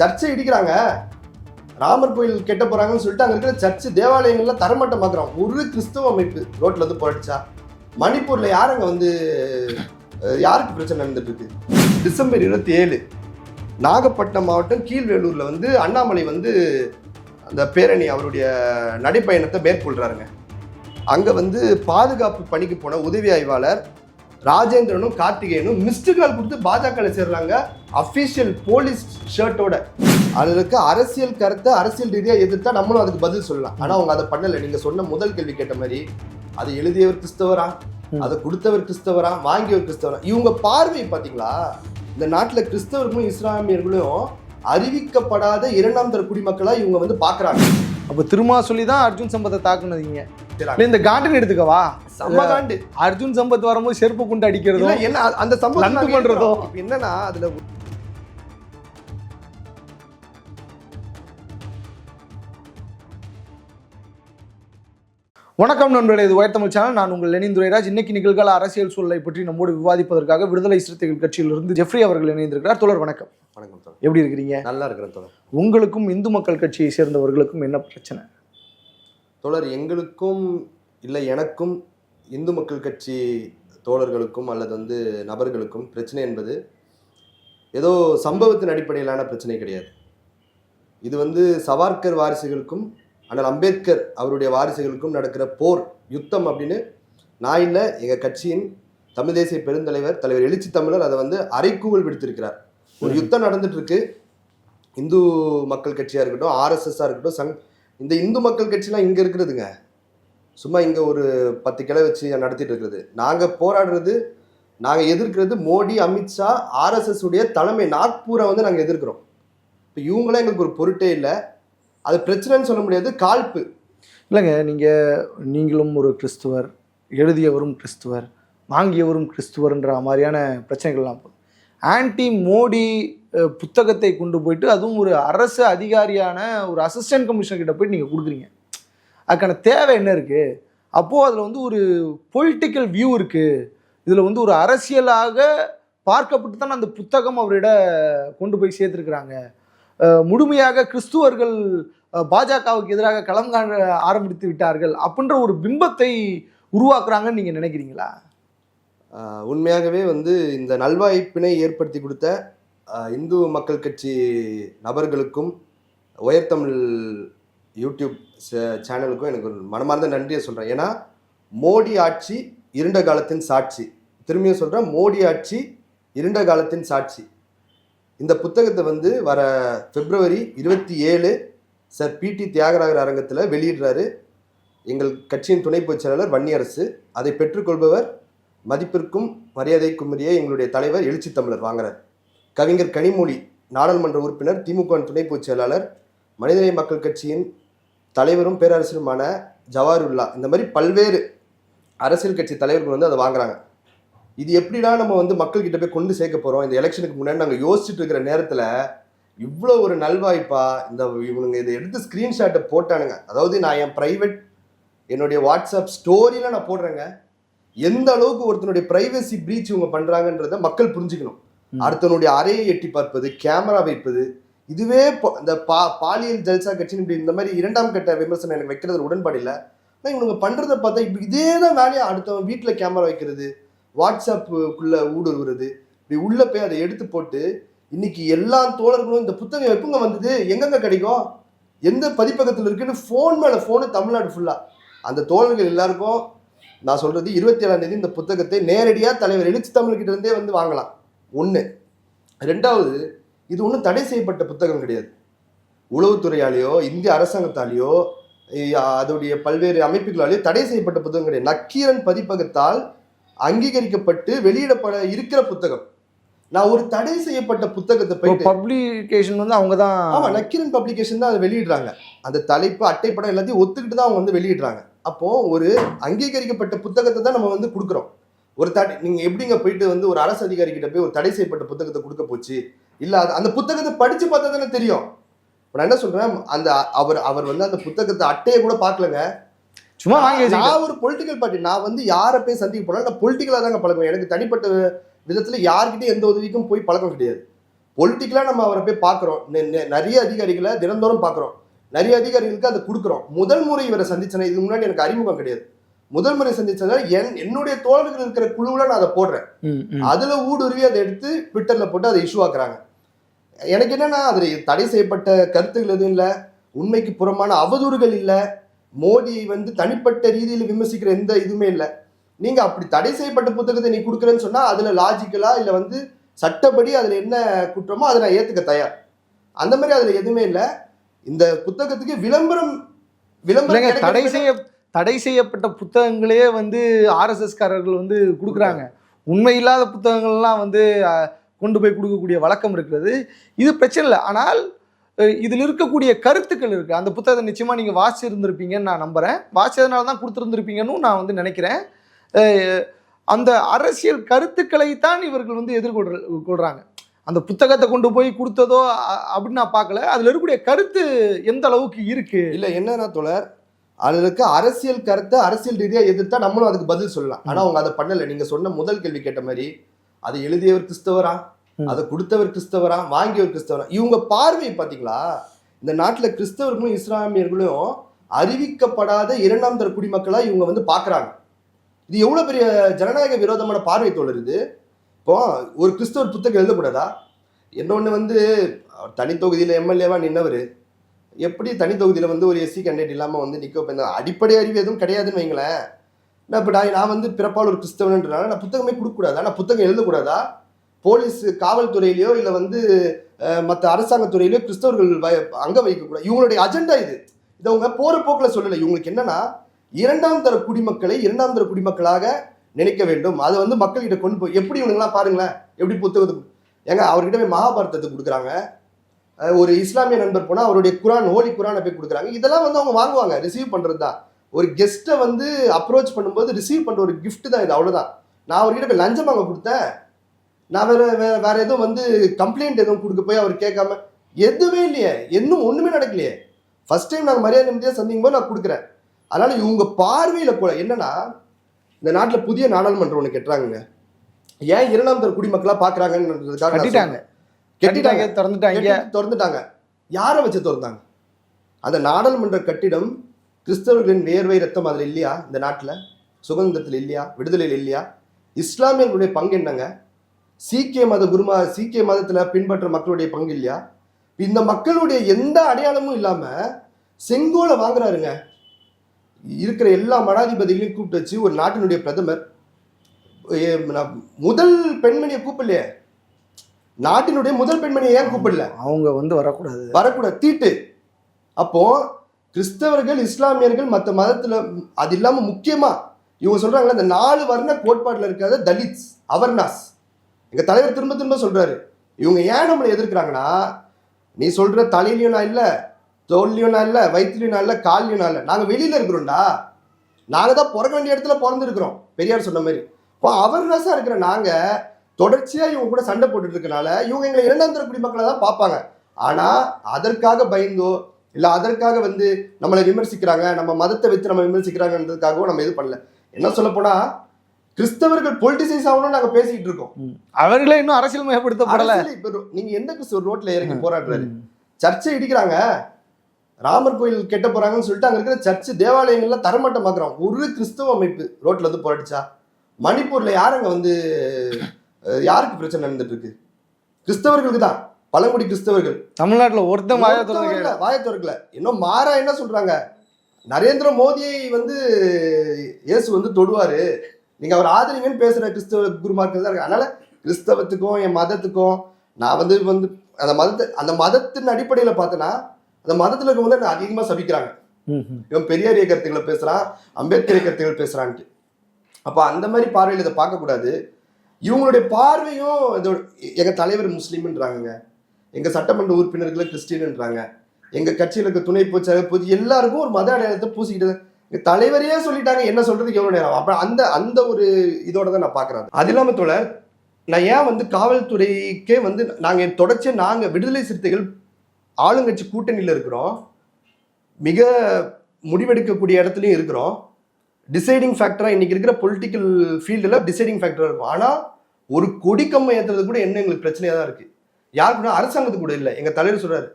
சர்ச்சை இடிக்கிறாங்க. ராமர் கோயில் கெட்ட போகிறாங்கன்னு சொல்லிட்டு அங்கே இருக்கிற சர்ச்சு தேவாலயங்கள்ல மாத்திரம் ஒரு கிறிஸ்தவ அமைப்பு ரோட்டில் வந்து பழச்சா மணிப்பூரில் யார் அங்கே வந்து யாருக்கு பிரச்சனை நடந்துட்டு இருக்கு டிசம்பர் இருபத்தி ஏழு நாகப்பட்டினம் மாவட்டம் கீழ்வேலூரில் வந்து அண்ணாமலை வந்து அந்த பேரணி அவருடைய நடைப்பயணத்தை மேற்கொள்கிறாருங்க அங்கே வந்து பாதுகாப்பு பணிக்கு போன உதவி ஆய்வாளர் ராஜேந்திரனும் கார்த்திகேயனும் மிஸ்டு கால் கொடுத்து பாஜக சேர்றாங்க. அஃபீஷியல் போலீஸ் ஷர்ட்டோட அதுல இருக்க அரசியல் கருத்தை அரசியல் ரீதியா எதிர்த்தா நம்மளும் அதுக்கு பதில் சொல்லலாம். ஆனா அவங்க அதை பண்ணல. நீங்க சொன்ன முதல் கேள்வி கேட்ட மாதிரி அதை எழுதியவர் கிறிஸ்தவரா. அதை கொடுத்தவர் கிறிஸ்தவரா? வாங்கியவர் கிறிஸ்தவரா? இவங்க பார்வை பாத்தீங்களா? இந்த நாட்டுல கிறிஸ்தவர்களும் இஸ்லாமியர்களும் அறிவிக்கப்படாத இரண்டாம் தர குடிமக்களா இவங்க வந்து பாக்குறாங்க. அப்போ திருமா சொல்லி தான் அர்ஜுன் சம்பத்தை தாக்குனதீங்க. இந்த காண்டன் எடுத்துக்கவா? சம்மகாண்டு அர்ஜுன் சம்பத் வரும்போது செருப்பு குண்டு இல்ல, அடிக்கிறதும் என்ன அந்த சம்பவம் பண்றதோ? என்னன்னா அதுல வணக்கம் நண்பர்களே இது உயர்த்தமிழ் சேனல். நான் உங்கள் லெனின் துரைராஜ். இன்னைக்கு நிகழ்கால அரசியல் சூழலை பற்றி நம்மோடு விவாதிப்பதற்காக விடுதலை சிறுத்தைகள் கட்சியிலிருந்து ஜெஃப்ரி அவர்கள் இணைந்திருக்கிறார். தோழர் வணக்கம். வணக்கம் தோழர். எப்படி இருக்கிறீங்க? நல்லா இருக்கிறேன் தோழர். உங்களுக்கும் இந்து மக்கள் கட்சியை சேர்ந்தவர்களுக்கும் என்ன பிரச்சனை? தோழர் எங்களுக்கும் இல்லை எனக்கும் இந்து மக்கள் கட்சி தோழர்களுக்கும் அல்லது வந்து நபர்களுக்கும் பிரச்சனை என்பது ஏதோ சம்பவத்தின் அடிப்படையிலான பிரச்சனை கிடையாது. இது வந்து சவார்கர் வாரிசுகளுக்கும் ஆனால் அம்பேத்கர் அவருடைய வாரிசுகளுக்கும் நடக்கிற போர் யுத்தம் அப்படின்னு நான் இல்லை எங்கள் கட்சியின் தமிழ் தேசிய பெருந்தலைவர் தலைவர் எழுச்சி தமிழர் அதை வந்து அரைக்கூவல் விடுத்திருக்கிறார். ஒரு யுத்தம் நடந்துட்டு இருக்கு இந்து மக்கள் கட்சியாக இருக்கட்டும் ஆர்எஸ்எஸ்ஸாக இருக்கட்டும் சங் இந்த இந்து மக்கள் கட்சிலாம் இங்கே இருக்கிறதுங்க சும்மா இங்கே ஒரு பத்து கிளை வச்சு நடத்திட்டு இருக்கிறது நாங்கள் போராடுறது நாங்கள் எதிர்க்கிறது மோடி அமித்ஷா ஆர்எஸ்எஸ் உடைய தலைமை நாக்பூரை வந்து நாங்கள் எதிர்க்கிறோம். இப்போ இவங்களாம் எங்களுக்கு ஒரு பொருட்டே இல்லை. அது பிரச்சனைன்னு சொல்ல முடியாது காழ்ப்பு இல்லைங்க நீங்கள் நீங்களும் ஒரு கிறிஸ்துவர் எழுதியவரும் கிறிஸ்துவர் வாங்கியவரும் கிறிஸ்துவர்ன்ற மாதிரியான பிரச்சனைகள்லாம் போகுது ஆன்டி மோடி புத்தகத்தை கொண்டு போயிட்டு அதுவும் ஒரு அரசு அதிகாரியான ஒரு அசிஸ்டன்ட் கமிஷனர் கிட்ட போயிட்டு நீங்கள் கொடுக்குறீங்க. அதுக்கான தேவை என்ன இருக்குது அப்போது அதில் வந்து ஒரு பொலிட்டிக்கல் வியூ இருக்குது இதில் வந்து ஒரு அரசியலாக பார்க்கப்பட்டு தான் அந்த புத்தகம் அவரிட கொண்டு போய் சேர்த்துருக்குறாங்க. முழுமையாக கிறிஸ்துவர்கள் பாஜகவுக்கு எதிராக களம் காண ஆரம்பித்து விட்டார்கள் அப்படின்ற ஒரு பிம்பத்தை உருவாக்குறாங்கன்னு நீங்கள் நினைக்கிறீங்களா? உண்மையாகவே வந்து இந்த நல்வாய்ப்பினை ஏற்படுத்தி கொடுத்த இந்து மக்கள் கட்சி நபர்களுக்கும் உயர்தமிழ் யூடியூப் சே- சேனலுக்கும் எனக்கு ஒரு மனமார்ந்த நன்றியை சொல்கிறேன் ஏன்னா மோடி ஆட்சி இருண்ட காலத்தின் சாட்சி. திரும்பியும் சொல்கிறேன் மோடி ஆட்சி இருண்ட காலத்தின் சாட்சி. இந்த புத்தகத்தை வந்து வர பிப்ரவரி இருபத்தி ஏழு சார் பிடி தியாகராகர் அரங்கத்தில் வெளியிடுறாரு. எங்கள் கட்சியின் துணை பொதுச் செயலாளர் வன்னியரசு அதை பெற்றுக்கொள்பவர் மதிப்பிற்கும் மரியாதைக்குரிய எங்களுடைய தலைவர் எழுச்சி தமிழர் வாங்குறார். கவிஞர் கனிமொழி நாடாளுமன்ற உறுப்பினர் திமுக துணை பொதுச் செயலாளர் மனிதநேய மக்கள் கட்சியின் தலைவரும் பேரரசருமான ஜவாருல்லா இந்த மாதிரி பல்வேறு அரசியல் கட்சி தலைவர்கள் வந்து அதை வாங்குறாங்க. இது எப்படிடா நம்ம வந்து மக்கள்கிட்ட போய் கொண்டு சேர்க்க போறோம்? இந்த எலெக்ஷனுக்கு முன்னாடி நாங்கள் யோசிச்சுட்டு இருக்கிற நேரத்தில் இவ்வளோ ஒரு நல்வாய்ப்பா இந்த இவனுங்க இதை எடுத்து ஸ்க்ரீன்ஷாட்டை போட்டானுங்க. அதாவது நான் என் ப்ரைவேட் என்னுடைய வாட்ஸ்அப் ஸ்டோரியில் நான் போடுறேங்க. எந்த அளவுக்கு ஒருத்தனுடைய பிரைவசி பிரீச் இவங்க பண்றாங்கன்றத மக்கள் புரிஞ்சுக்கணும். அடுத்தனுடைய அறையை எட்டி பார்ப்பது கேமரா வைப்பது இதுவே இந்த பா பாலியல் ஜல்சா கட்சின்னு இப்படி இந்த மாதிரி இரண்டாம் கட்ட விமர்சனம் எனக்கு வைக்கிறது உடன்பாடு இல்லை. ஆனால் இவனுங்க பண்றதை பார்த்தா இப்போ இதே தான் வேலையா அடுத்தவன் வீட்டில் கேமரா வைக்கிறது வாட்ஸ்அப்புக்குள்ள ஊடுருவுறது. இப்படி உள்ள போய் அதை எடுத்து போட்டு இன்னைக்கு எல்லா தோழர்களும் இந்த புத்தகம் எப்பங்க வந்தது? எங்கெங்க கிடைக்கும்? எந்த பதிப்பகத்தில் இருக்குன்னு ஃபோன் மேலே ஃபோனு தமிழ்நாடு ஃபுல்லாக அந்த தோழர்கள் எல்லாருக்கும் நான் சொல்றது இருபத்தி ஏழாம் தேதி இந்த புத்தகத்தை நேரடியாக தலைவர் எழுச்சி தமிழ்கிட்ட இருந்தே வந்து வாங்கலாம். ஒன்று ரெண்டாவது இது ஒன்றும் தடை செய்யப்பட்ட புத்தகம் கிடையாது. உளவுத்துறையாலேயோ இந்திய அரசாங்கத்தாலேயோ அதோடைய பல்வேறு அமைப்புகளாலேயோ தடை செய்யப்பட்ட புத்தகம் கிடையாது. நக்கீரன் பதிப்பகத்தால் அங்கீகரிக்கப்பட்டு வெளியிடப்பட இருக்கிற புத்தகம். நான் ஒரு தடை செய்யப்பட்ட புத்தகத்தை போயிட்டு பப்ளிகேஷன் வந்து அவங்க தான் ஆமா நக்கீரன் பப்ளிகேஷன் தான் அதை வெளியிடுறாங்க. அந்த தலைப்பு அட்டைப்படம் எல்லாத்தையும் ஒத்துக்கிட்டு தான் அவங்க வந்து வெளியிடுறாங்க. அப்போ ஒரு அங்கீகரிக்கப்பட்ட புத்தகத்தை தான் நம்ம வந்து கொடுக்குறோம். ஒரு தடை நீங்க எப்படிங்க போயிட்டு வந்து ஒரு அரசு அதிகாரி கிட்ட போய் ஒரு தடை செய்யப்பட்ட புத்தகத்தை கொடுக்க போச்சு? இல்ல அந்த புத்தகத்தை படிச்சு பார்த்தா தானே தெரியும். இப்ப நான் என்ன சொல்றேன் அந்த அவர் அவர் வந்து அந்த புத்தகத்தை அட்டையை கூட பார்க்கலங்க. சும்மா வாங்கி நான் ஒரு பொலிட்டிக்கல் பார்ட்டி நான் வந்து யாரை போய் சந்திக்க நான் பொலிட்டிக்கலாக தாங்க பழக்கம். எனக்கு தனிப்பட்ட விதத்துல யார்கிட்டயும் எந்த உதவிக்கும் போய் பழக்கம் கிடையாது. பொலிட்டிக்கலா நம்ம அவரை போய் பார்க்குறோம். நிறைய அதிகாரிகளை தினந்தோறும் பார்க்குறோம். நிறைய அதிகாரிகளுக்கு அதை கொடுக்குறோம். முதல் முறை இவரை சந்திச்சேன் இதுக்கு முன்னாடி எனக்கு அறிமுகம் கிடையாது. முதல் முறை சந்திச்சதுல என் என்னுடைய தோழர்கள் இருக்கிற குழுவுல நான் அதை போடுறேன். அதுல ஊடுருவி அதை எடுத்து ட்விட்டர்ல போட்டு அதை இஷ்யூ ஆக்குறாங்க. எனக்கு என்னன்னா அதுல தடை செய்யப்பட்ட கருத்துக்கள் எதுவும் இல்ல. உண்மைக்கு புறமான அவதூறுகள் இல்ல. மோடியை வந்து தனிப்பட்ட ரீதியில் விமர்சிக்கிற எந்த இதுவுமே இல்ல. நீங்க அப்படி தடை செய்யப்பட்ட புத்தகத்தை நீ கொடுக்குறேன்னு சொன்னா அதுல லாஜிக்கலா இல்ல வந்து சட்டப்படி அதுல என்ன குற்றமோ அதை நான் ஏத்துக்க தயார். அந்த மாதிரி அதுல எதுவுமே இல்ல. இந்த புத்தகத்துக்கு விளம்பரம் விளம்பரம் தடை. செய்ய தடை செய்யப்பட்ட புத்தகங்களே வந்து ஆர்எஸ்எஸ் காரர்கள் வந்து கொடுக்குறாங்க. உண்மை இல்லாத புத்தகங்கள்லாம் வந்து கொண்டு போய் கொடுக்கக்கூடிய வழக்கம் இருக்கிறது. இது பிரச்சனை இல்லை. ஆனால் இதில் இருக்கக்கூடிய கருத்துக்கள் இருக்குது அந்த புத்தகத்தை நிச்சயமாக நீங்கள் வாசிச்சிருந்திருப்பீங்கன்னு நான் நம்புறேன். வாசிச்சதுனால தான் கொடுத்துருந்துருப்பீங்கன்னு நான் வந்து நினைக்கிறேன். அந்த அரசியல் கருத்துக்களை தான் இவர்கள் வந்து எதிர்கொள் கொள்கிறாங்க அந்த புத்தகத்தை கொண்டு போய் கொடுத்ததோ அ- அப்படின்னு நான் பார்க்கல. அதில் இருக்கக்கூடிய கருத்து எந்த அளவுக்கு இருக்கு? இல்லை என்னன்னா தோழர் அதில் இருக்க அரசியல் கருத்தை அரசியல் ரீதியாக எதிர்த்தா நம்மளும் அதுக்கு பதில் சொல்லலாம். ஆனால் அவங்க அதை பண்ணலை. நீங்கள் சொன்ன முதல் கேள்வி கேட்ட மாதிரி அதை எழுதியவர் கிறிஸ்தவரா? அதை கொடுத்தவர் கிறிஸ்தவரா? வாங்கியவர் கிறிஸ்தவரா? இவங்க பார்வை பாத்தீங்களா இந்த நாட்டுல கிறிஸ்தவர்களும் இஸ்லாமியர்களும் அறிவிக்கப்படாத இரண்டாம் தர குடிமக்களா இவங்க வந்து பாக்குறாங்க இது எவ்வளவு பெரிய ஜனநாயக விரோதமான பார்வை தோழர் இது? இப்போ ஒரு கிறிஸ்தவர் புத்தகம் எழுதக்கூடாதா இன்னொன்னு வந்து தனித்தொகுதியில் தனி தொகுதியில எம்எல்ஏவா நின்னவர். எப்படி தனி தொகுதியில் வந்து ஒரு எஸ்சி கேண்டிடேட் இல்லாமல் வந்து நிற்க வைப்பேன் அடிப்படை அறிவு எதுவும் கிடையாதுன்னு வைங்களேன். நான் இப்போ நான் நான் வந்து பிறப்பால் ஒரு கிறிஸ்தவன்றனால நான் புத்தகமே கொடுக்கக்கூடாதா? நான் புத்தகம் எழுதக்கூடாதா? போலீஸ் காவல்துறையிலையோ இல்லை வந்து மற்ற அரசாங்கத்துறையிலையோ கிறிஸ்தவர்கள் வ- அங்க வைக்கக்கூடாது. இவங்களுடைய அஜெண்டா இது. இதை அவங்க போகிற போக்கில் சொல்லலை. இவங்களுக்கு என்னன்னா இரண்டாம் தர குடிமக்களை இரண்டாம் தர குடிமக்களாக நினைக்க வேண்டும். அதை வந்து மக்கள்கிட்ட கொண்டு போய் எப்படி இவனுங்களாம் பாருங்களேன் எப்படி புத்தகத்துக்கு ஏங்க அவர்கிட்ட போய் மகாபாரதத்தை கொடுக்குறாங்க. ஒரு இஸ்லாமிய நண்பர் போனால் அவருடைய குரான் ஹோலி குரானை போய் கொடுக்குறாங்க. இதெல்லாம் வந்து அவங்க வாங்குவாங்க. ரிசீவ் பண்ணுறது தான் ஒரு கெஸ்ட்டை வந்து அப்ரோச் பண்ணும்போது ரிசீவ் பண்ணுற ஒரு கிஃப்ட் தான் இது. அவ்வளோதான் நான் அவர்கிட்ட போய் லஞ்சம் வாங்க கொடுத்தேன். நான் வேற வேற வேற எதுவும் வந்து கம்ப்ளைண்ட் எதுவும் கொடுக்க போய் அவர் கேட்காம எதுவுமே இல்லையே. இன்னும் ஒன்றுமே நடக்கலையே. ஃபர்ஸ்ட் டைம் நாங்கள் மரியாதை நிமிதியாக சந்திக்கும் போது நான் கொடுக்குறேன். அதனால இவங்க பார்வையில் கூட என்னன்னா இந்த நாட்டில் புதிய நாடாளுமன்றம் ஒன்று கட்டுறாங்க ஏன் இரண்டாம் தர குடிமக்களா பார்க்குறாங்கன்றதுக்காக கட்டிட்டாங்க. கட்டிட்டாங்க. திறந்துட்டாங்க. கட்டி திறந்துட்டாங்க. யாரை வச்சு திறந்தாங்க? அந்த நாடாளுமன்ற கட்டிடம் கிறிஸ்தவர்களின் வேர்வை ரத்தம் அதுல இல்லையா? இந்த நாட்டுல? சுதந்திரத்தில் இல்லையா? விடுதலையில் இல்லையா? இஸ்லாமியர்களுடைய பங்கு என்னங்க? சீக்கிய மத குருமா சீக்கிய மதத்துல பின்பற்ற மக்களுடைய பங்கு இல்லையா? இந்த மக்களுடைய எந்த அடையாளமும் இல்லாம செங்கோலை வாங்குறாருங்க. இருக்கிற எல்லா மடாதிபதிகளையும் கூப்பிட்டு வச்சு ஒரு நாட்டினுடைய பிரதமர் முதல் பெண்மணியை கூப்பிடலையே. நாட்டினுடைய முதல் பெண்மணியை ஏன் கூப்பிடல? அவங்க வந்து வரக்கூடாது. வரக்கூடாது. தீட்டு. அப்போ கிறிஸ்தவர்கள் இஸ்லாமியர்கள் மற்ற மதத்துல அது இல்லாம முக்கியமா இவங்க சொல்றாங்களே இந்த நாலு வர்ண கோட்பாட்டுல இருக்காத தலித்ஸ் அவர்னாஸ். எங்கள் தலைவர் திரும்ப திரும்ப சொல்கிறாரு இவங்க ஏன் நம்மளை எதிர்க்கிறாங்கன்னா நீ சொல்கிற தலையிலையும் நான் இல்லை தோல்லையும் நான் இல்லை வயிற்றுலையும் நான் இல்லை கால்லையும் நான் இல்லை. நாங்கள் வெளியில் இருக்கிறோம்டா. நாங்கள் தான் பிறக்க வேண்டிய இடத்துல பிறந்திருக்கிறோம். பெரியார் சொன்ன மாதிரி. இப்போ அவர்னஸாக இருக்கிற நாங்கள் தொடர்ச்சியாக இவங்க கூட சண்டை போட்டுட்டு இருக்கனால இவங்க எங்களை இரண்டாம் தர குடிமக்களை தான் பார்ப்பாங்க. ஆனால் அதற்காக பயந்தோ இல்லை அதற்காக வந்து நம்மளை விமர்சிக்கிறாங்க நம்ம மதத்தை வச்சு நம்ம விமர்சிக்கிறாங்கன்றதுக்காகவும் நம்ம இது பண்ணல. என்ன சொல்ல கிறிஸ்தவர்கள் பொலிட்டிசைஸ் ஆகணும்னு நாங்க பேசிக்கிட்டு இருக்கோம். அவர்களே இன்னும் அரசியல் மயப்படுத்தப்படல நீங்க எந்த ரோட்ல இறங்கி போராடுறாரு. சர்ச்சை இடிக்கிறாங்க. ராமர் கோயில் கெட்ட போறாங்கன்னு சொல்லிட்டு அங்க இருக்கிற சர்ச்சு தேவாலயங்கள்ல தரமட்டமாக்குறோம் ஒரு கிறிஸ்தவ அமைப்பு ரோட்ல வந்து போராடிச்சா? மணிப்பூர்ல யாருங்க வந்து அஹ், யாருக்கு பிரச்சனை நடந்துட்டு இருக்கு கிறிஸ்தவர்களுக்கு தான். பழங்குடி கிறிஸ்தவர்கள். தமிழ்நாட்டுல ஒருத்தன் வாயை திறந்து ஒருத்தவங்க கேட்கல. இல்ல, வாயை திறக்கல. இன்னும் மாறா என்ன சொல்றாங்க? நரேந்திர மோடியை வந்து இயேசு வந்து தொடுவாரு. நீங்க அவர் ஆதரிங்கன்னு பேசுற கிறிஸ்தவ குருமார்கள் தான் இருக்கு அதனால கிறிஸ்தவத்துக்கும் என் மதத்துக்கும் நான் வந்து வந்து அந்த மதத்தை அந்த மதத்தின் அடிப்படையில பார்த்தேன்னா அந்த மதத்துல இருக்கவங்க வந்து அதிகமா சபிக்கிறாங்க. இவன் பெரியாரிய கருத்துக்களை பேசுறான் அம்பேத்கர் கருத்துக்கள் பேசுறான்ட்டு. அப்ப அந்த மாதிரி பார்வையில் இதை பார்க்கக்கூடாது இவங்களுடைய பார்வையும் இதோட எங்க தலைவர் முஸ்லீம்ன்றாங்க எங்க சட்டமன்ற உறுப்பினர்களை கிறிஸ்டின்ன்றாங்க எங்க கட்சியில இருக்க துணை பொதுச்செயலர் பொது எல்லாருக்கும் ஒரு மத அடையாளத்தை பூசிக்கிட்டு எங்க தலைவரையே சொல்லிட்டாங்க என்ன சொல்றதுக்கு எவ்வளவு நேரம்? அப்ப அந்த அந்த ஒரு இதோட தான் நான் பாக்குறேன் அது இல்லாம தோழர் நான் ஏன் வந்து காவல்துறைக்கே வந்து நாங்க தொடர்ச்சியா நாங்க விடுதலை சிறுத்தைகள் ஆளுங்கட்சி கூட்டணியில இருக்கிறோம். மிக முடிவெடுக்கக்கூடிய இடத்துலையும் இருக்கிறோம். டிசைடிங் ஃபேக்டராக இன்னைக்கு இருக்கிற பொலிட்டிக்கல் ஃபீல்டில் டிசைடிங் ஃபேக்டராக இருக்கும். ஆனால் ஒரு கொடி ஏற்றுறது கூட என்ன எங்களுக்கு பிரச்சனையாக தான் இருக்குது யார் கூட அரசாங்கத்துக்கு கூட இல்லை. எங்க தலைவர் சொல்றாரு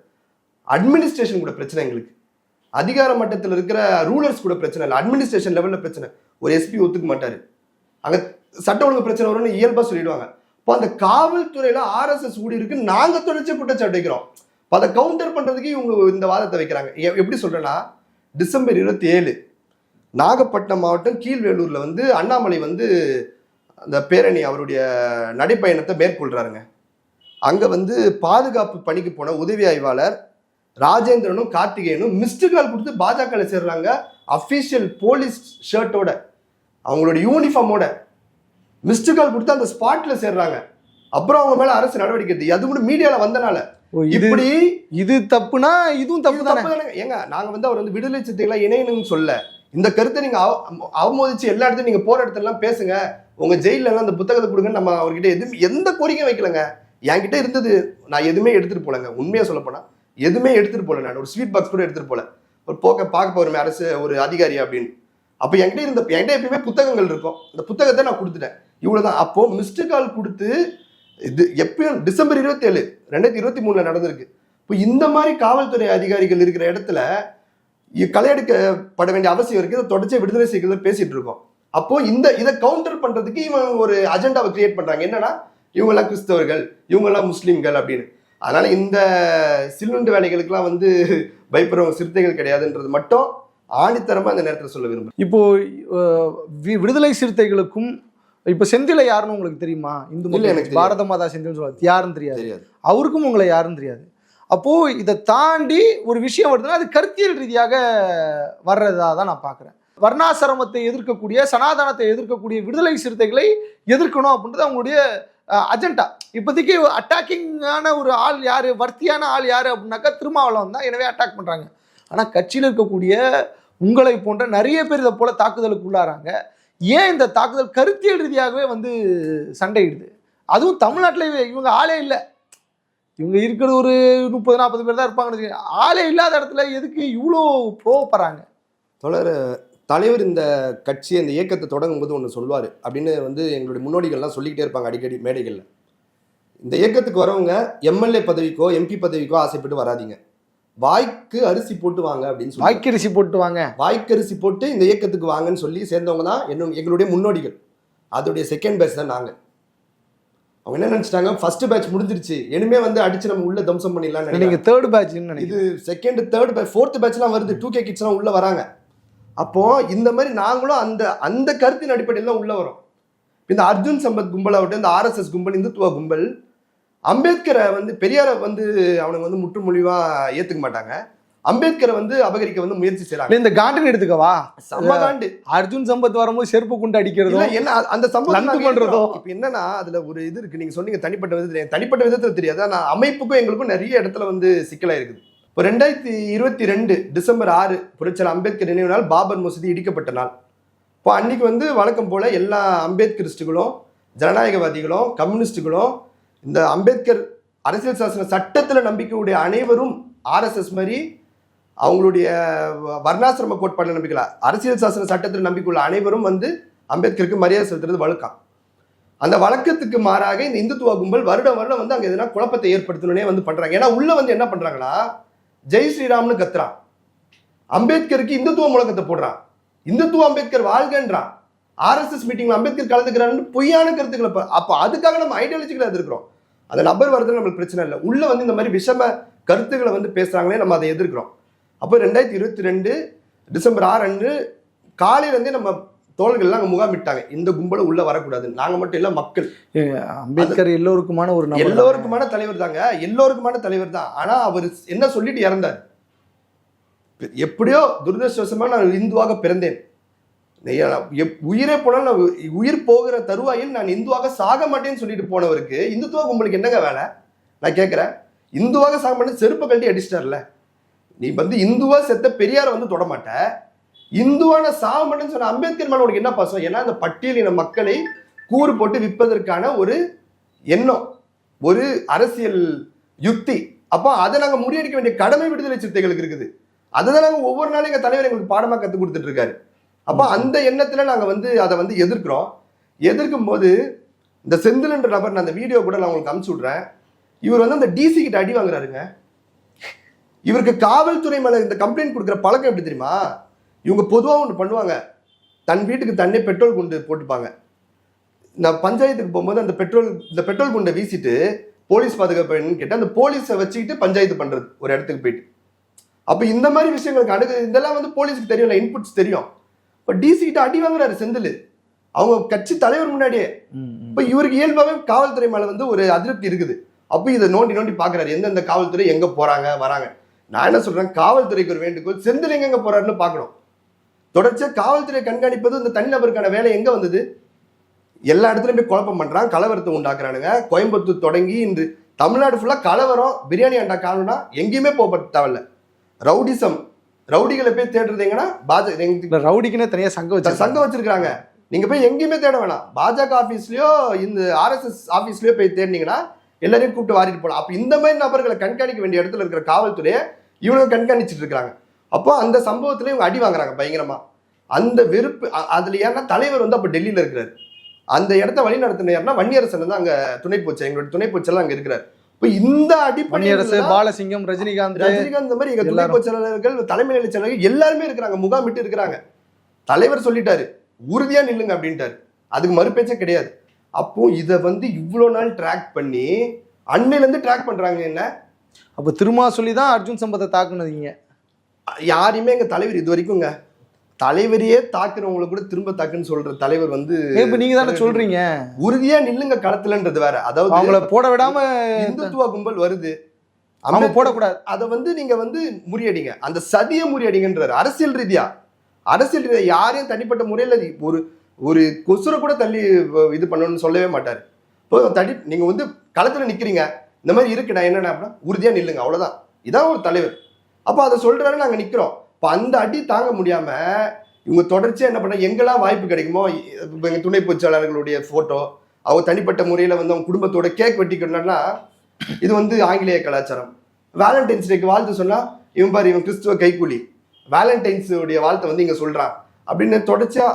அட்மினிஸ்ட்ரேஷன் கூட பிரச்சனை எங்களுக்கு. அதிகார மட்டத்தில் இருக்கிற ரூலர்ஸ் கூட பிரச்சனை இல்லை. அட்மினிஸ்ட்ரேஷன் லெவலில் பிரச்சனை. ஒரு எஸ்பி ஒத்துக்க மாட்டார். அங்கே சட்ட ஒழுங்கு பிரச்சனை வரும்னு இயல்பாக சொல்லிடுவாங்க. இப்போ அந்த காவல்துறையில் ஆர்எஸ்எஸ் ஊடி இருக்கு. நாங்கள் தொடர்ச்சி குற்றச்சாட்டு வைக்கிறோம். இப்போ அதை கவுண்டர் பண்ணுறதுக்கு இவங்க இந்த வாதத்தை வைக்கிறாங்க. எ- எப்படி சொல்கிறேன்னா டிசம்பர் இருபத்தி ஏழு நாகப்பட்டினம் மாவட்டம் கீழ்வேலூரில் வந்து அண்ணாமலை வந்து அந்த பேரணி அவருடைய நடைப்பயணத்தை மேற்கொள்கிறாருங்க அங்கே வந்து பாதுகாப்பு பணிக்கு போன உதவி ஆய்வாளர் ராஜேந்திரனும் கார்த்திகேயனும் மிஸ்டு கால் கொடுத்து பாஜக சேர்றாங்க. அஃபீஷியல் போலீஸ் ஷர்ட்டோட அவங்களோட யூனிஃபார்மோட மிஸ்டு கால் கொடுத்து அந்த ஸ்பாட்ல சேர்றாங்க. அப்புறம் அவங்க மேல அரசு நடவடிக்கை எடுத்து அது கூட மீடியால வந்தனால. இப்படி இது தப்புனா இதுவும் தப்பு தானே. ஏங்க நாங்க வந்து அவர் வந்து விடுதலை சிறுத்தைகளா இணையணும்னு சொல்ல. இந்த கருத்தை நீங்க அவ- அவமதிச்சு எல்லா இடத்துலயும் நீங்க போற இடத்துல எல்லாம் பேசுங்க. உங்க ஜெயில எல்லாம் அந்த புத்தகத்தை கொடுங்கன்னு நம்ம அவர்கிட்ட எதுவும் எந்த கோரிக்கையும் வைக்கலங்க. என்கிட்ட இருந்தது நான் எதுவுமே எடுத்துட்டு போலங்க உண்மையா சொல்ல போனா. எதுவுமே எடுத்துட்டு போல நான். ஒரு ஸ்வீட் பாக்ஸ் கூட எடுத்துட்டு போல. ஒரு போக்க பார்க்க போறமே அரசு ஒரு அதிகாரி அப்படின்னு. அப்ப என்கிட்ட இருந்த என்கிட்ட எப்பயுமே புத்தகங்கள் இருக்கும். அந்த புத்தகத்தை நான் கொடுத்துட்டேன். இவ்வளவுதான். அப்போ மிஸ்டு கால் கொடுத்து இது எப்பயும் டிசம்பர் இருபத்தி ஏழு ரெண்டாயிரத்தி இருபத்தி மூணுல நடந்திருக்கு. இப்போ இந்த மாதிரி காவல்துறை அதிகாரிகள் இருக்கிற இடத்துல இ- களையெடுக்கப்பட வேண்டிய அவசியம் இருக்கு. இதை தொடர்ச்சியா விடுதலை செய்கிறது பேசிட்டு இருக்கோம். அப்போ இந்த இதை கவுண்டர் பண்றதுக்கு இவன் ஒரு அஜெண்டாவை கிரியேட் பண்றாங்க. என்னன்னா இவங்க எல்லாம் கிறிஸ்தவர்கள் இவங்க எல்லாம் முஸ்லீம்கள் அப்படின்னு. அதனால இந்த சில்லுண்டு வேலைகளுக்கெல்லாம் வந்து பயப்படுறவங்க சிறுத்தைகள் கிடையாதுன்றது மட்டும் ஆணித்தரமா அந்த நேரத்துல சொல்ல விரும்புறேன். இப்போ அஹ், வி- விடுதலை சிறுத்தைகளுக்கும் இப்போ செந்திலை யாருன்னு உங்களுக்கு தெரியுமா? இந்து மக்கள். எனக்கு பாரத மாதா செந்தில் சொல்லுவாங்க யாருன்னு தெரியாது. தெரியாது. அவருக்கும் உங்களை யாருன்னு தெரியாது. அப்போ இதை தாண்டி ஒரு விஷயம் வருதுன்னா அது கருத்தியல் ரீதியாக வர்றதா தான் நான் பார்க்குறேன் வர்ணாசிரமத்தை எதிர்க்கக்கூடிய சனாதனத்தை எதிர்க்கக்கூடிய விடுதலை சிறுத்தைகளை எதிர்க்கணும் அப்படின்றது அவங்களுடைய அஜெண்டா இப்போதைக்கு அட்டாக்கிங்கான ஒரு ஆள் யார்? வர்த்தியான ஆள் யார் அப்படின்னாக்கா திருமாவளவன் தான் எனவே அட்டாக் பண்ணுறாங்க ஆனால் கட்சியில் இருக்கக்கூடிய உங்களை போன்ற நிறைய பேர் இதை போல் தாக்குதலுக்கு உள்ளாராங்க ஏன் இந்த தாக்குதல் கருத்தியல் ரீதியாகவே வந்து சண்டையிடுது? அதுவும் தமிழ்நாட்டில் இவங்க ஆளே இல்லை. இவங்க இருக்கிறது ஒரு முப்பது நாற்பது பேர் தான் இருப்பாங்கன்னு ஆளே இல்லாத இடத்துல எதுக்கு இவ்வளோ போகப்படுறாங்க தொடர் தலைவர் இந்த கட்சியை இந்த இயக்கத்தை தொடங்கும் போது ஒன்று சொல்வார் அப்படின்னு வந்து எங்களுடைய முன்னோடிகள்லாம் சொல்லிக்கிட்டே இருப்பாங்க அடிக்கடி மேடைகளில். இந்த இயக்கத்துக்கு வரவங்க எம்எல்ஏ பதவிக்கோ எம்பி பதவிக்கோ ஆசைப்பட்டு வராதீங்க. வாய்க்கு அரிசி போட்டு வாங்க அப்படின்னு சொல்லி வாய்க்கரிசி போட்டு வாங்க. வாய்க்கு அரிசி போட்டு இந்த இயக்கத்துக்கு வாங்கன்னு சொல்லி சேர்ந்தவங்க தான் என்ன எங்களுடைய முன்னோடிகள். அதோடைய செகண்ட் பேட்ச் தான் நாங்கள் அவங்க என்ன நினைச்சிட்டாங்க? ஃபர்ஸ்ட் பேட்ச் முடிஞ்சிருச்சு. இனிமே வந்து அடிச்சு நம்ம உள்ள தம்சம் பண்ணிடலாம்னு நினைக்கிறாங்க. நீங்க தேர்ட் நினைக்கிறேன் இது செகண்ட் தேர்ட் பேட்ச் ஃபோர்த் பேட்ச்லாம் வருது. டூ கே கிட்ஸ்லாம் உள்ள வராங்க. அப்போ இந்த மாதிரி நாங்களும் அந்த அந்த கருத்தின் அடிப்படையில் தான் உள்ள வரோம். இந்த அர்ஜுன் சம்பத் கும்பலாகட்டும் இந்த ஆர்எஸ்எஸ் கும்பல் இந்துத்துவ கும்பல் அம்பேத்கரை வந்து பெரியாரை வந்து அவனுங்க வந்து முற்றுமொழிவா ஏத்துக்க மாட்டாங்க. அம்பேத்கரை வந்து அபகரிக்க வந்து முயற்சி செய்றாங்க. இந்த காண்டின் எடுத்துக்கவா சம்மகாண்டு அர்ஜுன் சம்பத் வரும்போது செருப்பு குண்டு இல்ல அடிக்கிறதும் என்ன அந்த சம்பவம் பண்றதோ? இப்ப என்னன்னா அதுல ஒரு இது இருக்கு. நீங்க சொன்னீங்க தனிப்பட்ட விதத்துல. தனிப்பட்ட விதத்துல தெரியாது. ஆனா அமைப்புக்கும் எங்களுக்கும் நிறைய இடத்துல வந்து சிக்கலா இருக்குது இப்போ ரெண்டாயிரத்தி இருபத்தி ரெண்டு டிசம்பர் ஆறு புரட்சியாளர் அம்பேத்கர் நினைவு நாள் பாபர் மசூதி இடிக்கப்பட்ட நாள். இப்போ அன்னைக்கு வந்து வழக்கம் போல் எல்லா அம்பேத்கரிஸ்டுகளும் ஜனநாயகவாதிகளும் கம்யூனிஸ்டுகளும் இந்த அம்பேத்கர் அரசியல் சாசன சட்டத்தில் நம்பிக்கையுடைய அனைவரும் ஆர்எஸ்எஸ் மாதிரி அவங்களுடைய வர்ணாசிரம கோட்பாடு நம்பிக்கலாம் அரசியல் சாசன சட்டத்தில் நம்பிக்கையுள்ள அனைவரும் வந்து அம்பேத்கருக்கு மரியாதை செலுத்துறது வழக்கம். அந்த வழக்கத்துக்கு மாறாக இந்த இந்துத்துவ கும்பல் வருடம் வருடம் வந்து அங்கே எதனா குழப்பத்தை ஏற்படுத்தணுன்னே வந்து பண்ணுறாங்க ஏன்னா உள்ளே வந்து என்ன பண்ணுறாங்கன்னா ஜெய் ஸ்ரீராம்னு கத்துறான். அம்பேத்கருக்கு இந்துத்துவ முழக்கத்தை போடுறான். இந்துத்துவ அம்பேத்கர் வாழ்கன்றான் ஆர்எஸ்எஸ் மீட்டிங்ல அம்பேத்கர் கலந்துக்கிறான்னு பொய்யான கருத்துக்களை அப்போ அதுக்காக நம்ம ஐடியாலஜிக்கலாக எதிர்க்கிறோம். அந்த நபர் வரதுல நம்மளுக்கு பிரச்சனை இல்லை. உள்ள வந்து இந்த மாதிரி விஷம கருத்துக்களை வந்து பேசுறாங்களே நம்ம அதை எதிர்க்கிறோம். அப்போ ரெண்டாயிரத்தி இருபத்தி ரெண்டு டிசம்பர் ஆறு அன்று காலையிலேருந்தே நம்ம தோழர்கள்லாம் அங்கே முகாமிட்டாங்க. இந்த கும்பலும் உள்ள வரக்கூடாது. நாங்க மட்டும் இல்ல மக்கள். அம்பேத்கர் எல்லோருக்குமான ஒரு. எல்லோருக்குமான தலைவர் தாங்க. எல்லோருக்குமான தலைவர் தான். ஆனா அவர் என்ன சொல்லிட்டு இறந்தார்? எப்படியோ துரதிருஷ்டவசமா நான் இந்துவாக பிறந்தேன். உயிரே போனாலும் நான் உயிர் போகிற தருவாயில் நான் இந்துவாக சாக மாட்டேன்னு சொல்லிட்டு போனவருக்கு இந்துத்துவ கும்பலுக்கு என்னங்க வேலை? நான் கேட்கிறேன் இந்துவாக சாக மாட்டேன் செருப்பு கழட்டி அடிச்சிட்டார்ல. நீ வந்து இந்துவா செத்த பெரியாரை வந்து தொட மாட்ட. இந்துவான சாக மாட்டேன்னு சொன்ன அம்பேத்கர் மேல உனக்கு என்ன பாசம்? ஏன்னா அந்த பட்டியலின மக்களை கூறு போட்டு விற்பதற்கான ஒரு எண்ணம் ஒரு அரசியல் யுக்தி. அப்போ அதை நாங்க முறியடிக்க வேண்டிய கடமை விடுதலை சிறுத்தைகளுக்கு இருக்குது. அதுதான் நாங்க ஒவ்வொரு நாளும் எங்க தலைவர் எங்களுக்கு பாடமா கத்து கொடுத்துட்டு இருக்காரு. அப்போ அந்த எண்ணத்துல நாங்க வந்து அதை வந்து எதிர்க்கிறோம். எதிர்க்கும் போது இந்த செந்தில் என்ற நபர் நான் அந்த வீடியோ கூட நான் உங்களுக்கு அனுப்பிச்சு விட்றேன். இவர் வந்து அந்த டிசி கிட்ட அடி வாங்குறாருங்க. இவருக்கு காவல்துறை மேல இந்த கம்ப்ளைண்ட் கொடுக்குற பழக்கம் எப்படி தெரியுமா? இவங்க பொதுவாக ஒன்று பண்ணுவாங்க. தன் வீட்டுக்கு தன்னே பெட்ரோல் குண்டு போட்டுப்பாங்க. நான் பஞ்சாயத்துக்கு போகும்போது அந்த பெட்ரோல் இந்த பெட்ரோல் குண்டை வீசிட்டு போலீஸ் பாதுகாப்பு என்னன்னு கேட்டு அந்த போலீஸை வச்சுக்கிட்டு பஞ்சாயத்து பண்றது ஒரு இடத்துக்கு போயிட்டு. அப்போ இந்த மாதிரி விஷயங்களுக்கு அணுகு இதெல்லாம் வந்து போலீஸ்க்கு தெரியும்ல இன்புட்ஸ் தெரியும். இப்போ டிசி கிட்ட அடி வாங்குறாரு செந்தில். அவங்க கட்சி தலைவர் முன்னாடியே. இப்போ இவருக்கு இயல்பாகவே காவல்துறை மேலே வந்து ஒரு அதிருப்தி இருக்குது. அப்போ இதை நோண்டி நோண்டி பார்க்குறாரு எந்தெந்த காவல்துறை எங்கே போகிறாங்க வராங்க. நான் என்ன சொல்கிறேன் காவல்துறைக்கு ஒரு வேண்டுகோள் செந்தில் எங்க போறாருன்னு பார்க்கணும் தொடர்ச்சியாக காவல்துறை கண்காணிப்பது இந்த தனிநபருக்கான வேலை எங்கே வந்தது? எல்லா இடத்துலையும் போய் குழப்பம் பண்ணுறான் கலவரத்தை உண்டாக்குறானுங்க. கோயம்புத்தூர் தொடங்கி இன்று தமிழ்நாடு ஃபுல்லாக கலவரம் பிரியாணி அண்டா காணும்னா எங்கேயுமே போக தேவையில்ல. ரவுடிசம் ரவுடிகளை போய் தேடுறது எங்கன்னா பாஜக ரவுடிக்குன்னே தனியா சங்கம் வச்சு சங்கம் வச்சிருக்காங்க நீங்க போய் எங்கேயுமே தேட வேணாம். பாஜக ஆபீஸ்லயோ இந்த ஆர்எஸ்எஸ் ஆபீஸ்லயோ போய் தேடினீங்கன்னா எல்லாரையும் கூப்பிட்டு வாரிட்டு போகலாம் அப்ப இந்த மாதிரி நபர்களை கண்காணிக்க வேண்டிய இடத்துல இருக்கிற காவல்துறையை இவங்க கண்காணிச்சிட்டு இருக்காங்க அப்போ அந்த சம்பவத்துல இவங்க அடி வாங்குறாங்க பயங்கரமா. அந்த வெறுப்பு அதுல ஏன்னா தலைவர் வந்து அப்ப டெல்லியில இருக்கிறாரு. அந்த இடத்த வழி நடத்தினார்னா வன்னியரசன் தான் அங்க துணை போச்சு எங்களோட துணை போச்செல்லாம் அங்க இருக்கிறாரு. இப்போ இந்த அடிப்படையில் பாலசிங்கம் ரஜினிகாந்த் ரஜினிகாந்த் மாதிரி எங்க துணை செயலாளர்கள் தலைமை செயலாளர்கள் எல்லாருமே இருக்கிறாங்க முகாமிட்டு இருக்கிறாங்க. தலைவர் சொல்லிட்டாரு உறுதியா நில்லுங்க அப்படின்ட்டாரு. அதுக்கு மறுபேச்சே கிடையாது. அப்போ இதை வந்து இவ்வளோ நாள் ட்ராக் பண்ணி அன்னையில இருந்து ட்ராக் பண்றாங்க என்ன? அப்ப திருமா சொல்லி தான் அர்ஜுன் சம்பத்தை தாக்குனதீங்க யாரையுமே எங்க தலைவர் இது வரைக்கும்ங்க தலைவரையே தாக்குறவங்களை கூட திரும்ப தாக்குன்னு சொல்ற தலைவர் வந்து இப்ப நீங்க தானே சொல்றீங்க? உறுதியா நில்லுங்க களத்துலன்றது வேற. அதாவது அவங்கள போட விடாம இந்துத்துவ கும்பல் வருது. அவங்க போடக்கூடாது. அதை வந்து நீங்க வந்து முறியடிங்க. அந்த சதியை முறியடிங்கன்றாரு. அரசியல் ரீதியா. அரசியல் ரீதியா யாரையும் தனிப்பட்ட முறையில் ஒரு ஒரு கொசுரை கூட தள்ளி இது பண்ணணும்னு சொல்லவே மாட்டாரு. இப்போ தடி நீங்க வந்து களத்துல நிக்கிறீங்க. இந்த மாதிரி இருக்கு நான் என்னென்ன அப்படின்னா உறுதியா நில்லுங்க. அவ்வளவுதான். இதான் ஒரு தலைவர். அப்போ அதை சொல்றாரு நாங்க நிக்கிறோம். இப்போ அந்த அடி தாங்க முடியாம இவங்க தொடர்ச்சியா என்ன பண்ண எங்கெல்லாம் வாய்ப்பு கிடைக்குமோ இப்போ எங்க துணை பொதுச்செயலாளர்களுடைய போட்டோ அவங்க தனிப்பட்ட முறையில வந்து அவங்க குடும்பத்தோட கேக் வெட்டிக்கணும்னா இது வந்து ஆங்கிலேய கலாச்சாரம். வேலண்டைன்ஸ் டேக்கு வாழ்த்து சொன்னா இவன் பாரு இவன் கிறிஸ்துவ கைக்கூலி. வேலண்டைன்ஸ் உடைய வாழ்த்தை வந்து இங்க சொல்றான். அப்படின்னு தொடர்ச்சியா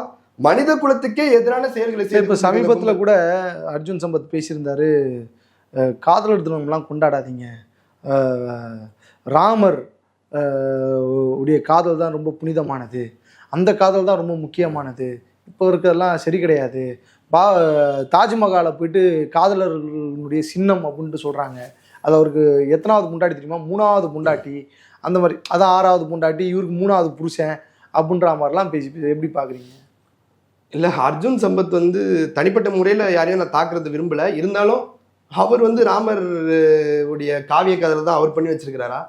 மனித குலத்துக்கே எதிரான செயல்களை இப்ப சமீபத்துல கூட அர்ஜுன் சம்பத் பேசியிருந்தாரு காதலர் தினம்லாம் கொண்டாடாதீங்க. ராமர் உடைய காதல் தான் ரொம்ப புனிதமானது. அந்த காதல் தான் ரொம்ப முக்கியமானது. இப்போ இருக்கிறதெல்லாம் சரி கிடையாது. பா தாஜ்மஹாலை போயிட்டு காதலர்களுடைய சின்னம் அப்படின்ட்டு சொல்கிறாங்க அது அவருக்கு எத்தனாவது முண்டாட்டி தெரியுமா? மூணாவது முண்டாட்டி. அந்த மாதிரி அதான் ஆறாவது முண்டாட்டி இவருக்கு மூணாவது புருஷன் அப்படின்ற மாதிரிலாம் பேசி எப்படி பார்க்குறீங்க இல்லை அர்ஜுன் சம்பத் வந்து தனிப்பட்ட முறையில் யாரையும் நான் தாக்குறது விரும்பலை. இருந்தாலும் அவர் வந்து ராமர் உடைய காவிய கதை தான் அவர் பண்ணி வச்சிருக்கிறாரா?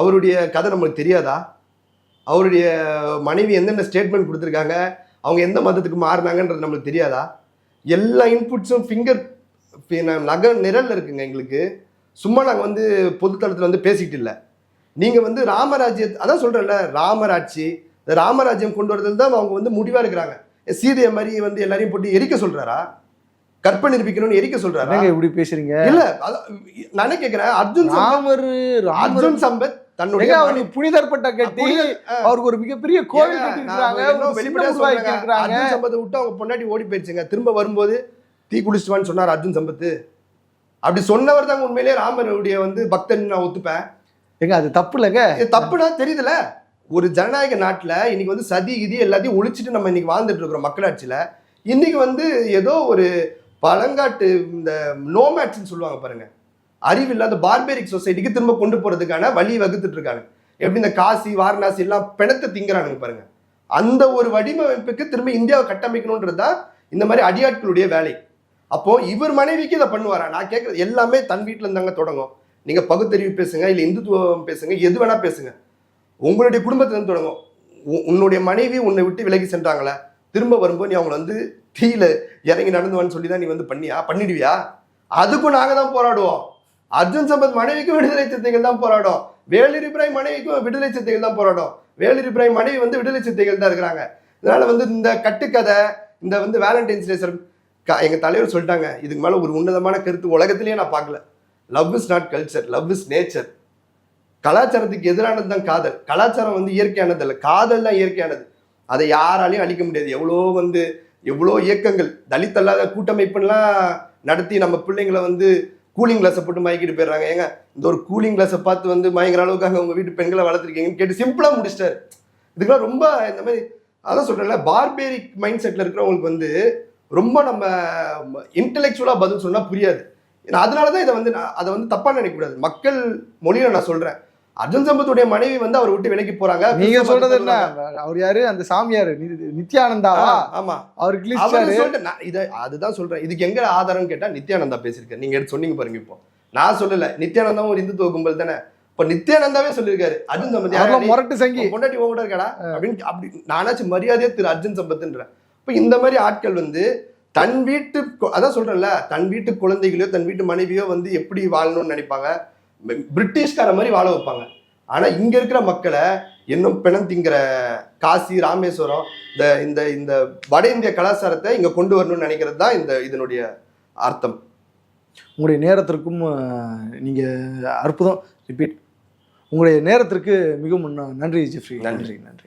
அவருடைய கதை நம்மளுக்கு தெரியாதா? அவருடைய மனைவி எந்தெந்த ஸ்டேட்மெண்ட் கொடுத்துருக்காங்க? அவங்க எந்த மதத்துக்கு மாறினாங்கன்றது நம்மளுக்கு தெரியாதா? எல்லா இன்புட்ஸும் ஃபிங்கர் நக நிரல்ல இருக்குங்க எங்களுக்கு. சும்மா நாங்கள் வந்து பொதுத்தளத்தில் வந்து பேசிக்கிட்டு இல்லை. நீங்கள் வந்து ராமராஜ்ய அதான் சொல்கிறேன்ல ராமராட்சி இந்த ராமராஜ்யம் கொண்டு வரதுல தான் அவங்க வந்து முடிவாக இருக்கிறாங்க சீதையை மாதிரி வந்து எல்லாரையும் போட்டு எரிக்க சொல்றாரா? கற்பனை நிரூபிக்கணும்னு எரிக்க சொல்றாரா? என்னங்க இப்படி பேசுறீங்க? இல்ல நானே கேக்குறேன். அர்ஜுன் ராமர். அர்ஜுன் சம்பத் தன்னுடைய அவருக்கு புனிதர் பட்ட கட்டி. அவருக்கு ஒரு மிகப்பெரிய கோவில் ஏங்க, கட்டி நான் இருக்காங்க இன்னும் ஒரு வெளிப்படையா சின்னம் உருவாக்கி சொல்றேங்க. இருக்கிறாங்க. அர்ஜுன் சம்பத்தை விட்டு அவங்க பொண்டாட்டி ஓடி போயிடுச்சுங்க திரும்ப வரும்போது தீ குளிச்சுட்டுவான்னு சொன்னார் அர்ஜுன் சம்பத் அப்படி சொன்னவர் தாங்க உண்மையிலேயே ராமருடைய வந்து பக்தன் நான் ஒத்துப்பேன். ஏங்க அது தப்பு இல்லைங்க? இது தப்புனா தெரியுதுல ஒரு ஜனநாயக நாட்டுல இன்னைக்கு வந்து சதி கிதி எல்லாத்தையும் ஒழிச்சிட்டு நம்ம இன்னைக்கு வாழ்ந்துட்டு இருக்கிறோம் மக்களாட்சியில. இன்னைக்கு வந்து ஏதோ ஒரு பழங்காட்டு இந்த நோமேட்ஸ்னு சொல்லுவாங்க பாருங்க. அறிவில்லாத பார்பேரிக் சொசைட்டிக்கு திரும்ப கொண்டு போறதுக்கான வழி வகுத்துட்டு இருக்காங்க எப்படி இந்த காசி வாரணாசி எல்லாம் பிணத்தை திங்கிறானுங்க பாருங்க. அந்த ஒரு வடிவமைப்புக்கு திரும்ப இந்தியாவை கட்டமைக்கணுன்றது தான் இந்த மாதிரி அடியாட்களுடைய வேலை. அப்போ இவர் மனைவிக்கு இதை பண்ணுவாரா? நான் கேட்கறது எல்லாமே தன் வீட்டில் இருந்தாங்க தொடங்கும். நீங்க பகுத்தறிவு பேசுங்க இல்ல இந்துத்துவம் பேசுங்க எது வேணா பேசுங்க. உங்களுடைய குடும்பத்துல இருந்து தொடங்கும். உ- உன்னுடைய மனைவி உன்னை விட்டு விலகி சென்றாங்களே? திரும்ப வரும்போது நீ அவங்கள வந்து தீயில இறங்கி நடந்துவான்னு சொல்லி தான் நீ வந்து பண்ணியா? பண்ணிடுவியா? அதுக்கும் நாங்க தான் போராடுவோம். அர்ஜுன் சம்பத் மனைவிக்கும் விடுதலை சிறுத்தைகள் தான் போராடும். வேலூர் இப்ராஹிம் மனைவிக்கும் விடுதலை சிறுத்தைகள் தான் போராடும். வேலூர் இப்ராஹிம் மனைவி வந்து விடுதலை சிறுத்தைகள் தான் இருக்கிறாங்க. இதனால வந்து இந்த கட்டுக்கதை இந்த வந்து வேலண்டைன்ஸ் டே சார் எங்க தலைவர் சொல்லிட்டாங்க இதுக்கு மேல ஒரு உன்னதமான கருத்து உலகத்திலேயே நான் பார்க்கல. Love is not culture love is nature கலாச்சாரத்துக்கு எதிரானது தான் காதல். கலாச்சாரம் வந்து இயற்கையானது இல்லை காதல் தான் இயற்கையானது. அதை யாராலையும் அழிக்க முடியாது. எவ்வளோ வந்து எவ்வளோ இயக்கங்கள். தலித் அல்லாத கூட்டமைப்புலாம் நடத்தி நம்ம பிள்ளைங்களை வந்து கூலிங் கிளாஸை போட்டு மயக்கிட்டு போயிடுறாங்க. ஏங்க இந்த ஒரு கூலிங் கிளாஸை பார்த்து வந்து மயங்கிற அளவுக்கு அங்கே உங்கள் வீட்டு பெண்களை வளர்த்துருக்கீங்கன்னு கேட்டு சிம்பிளாக முடிச்சிட்டாரு. இதுக்கெல்லாம் ரொம்ப இந்த மாதிரி அதான் சொல்கிறேன்ல பார்பேரிக் மைண்ட் செட்டில் இருக்கிறவங்களுக்கு வந்து ரொம்ப நம்ம இன்டெலெக்சுவலாக பதில் சொன்னால் புரியாது. ஏன்னா அதனால தான் இதை வந்து நான் அதை வந்து தப்பாக நினைக்கக்கூடாது. மக்கள் மொழியில் நான் சொல்கிறேன் அர்ஜுன் சம்பத்துடைய மனைவி வந்து அவரை விட்டு விலகி போறாங்க. நீங்க சொல்றது என்ன? அவர் யாரு? அந்த சாமியார் நி- நித்யானந்தாவா ஆமா. அவர் அவர் கிழிச்சாரு சொல்லிட்டு இதை அதுதான் சொல்றேன். இதுக்கு எங்க ஆதாரம் கேட்டா நித்யானந்தா பேசியிருக்காரு. நீங்க எடுத்து சொன்னீங்க பாருங்க இப்போ. நான் சொல்லல. நித்யானந்தாவும் ஒரு இந்துத்துவ கும்பல் தானே. இப்ப நித்யானந்தாவே சொல்லியிருக்காரு. அர்ஜுன் சம்பத்? முரட்டு சங்கி. பொண்டாட்டி உன் கூட இருக்காடா? அப்படின்னு அப்படி நானாச்சும் மரியாதையே திரு அர்ஜுன் சம்பத்ன்றேன் இப்ப இந்த மாதிரி ஆட்கள் வந்து தன் வீட்டு அதான் சொல்றேன்ல தன் வீட்டு குழந்தைகளையோ தன் வீட்டு மனைவியோ வந்து எப்படி வாழணும்னு நினைப்பாங்க? பிரிட்டிஷ்கார மாதிரி வாழ வைப்பாங்க. ஆனா இங்க இருக்கிற மக்களை இன்னும் பிணம் திங்கிற காசி ராமேஸ்வரம் இந்த இந்த இந்த வட இந்திய கலாச்சாரத்தை இங்க கொண்டு வரணும்னு நினைக்கிறது தான் இந்த இதனுடைய அர்த்தம். உங்களுடைய நேரத்திற்கும் அஹ், நீங்க அற்புதம். ரிப்பீட் உங்களுடைய நேரத்திற்கு மிகவும் நன்றி ஜெஃப்ரி. நன்றி. நன்றி.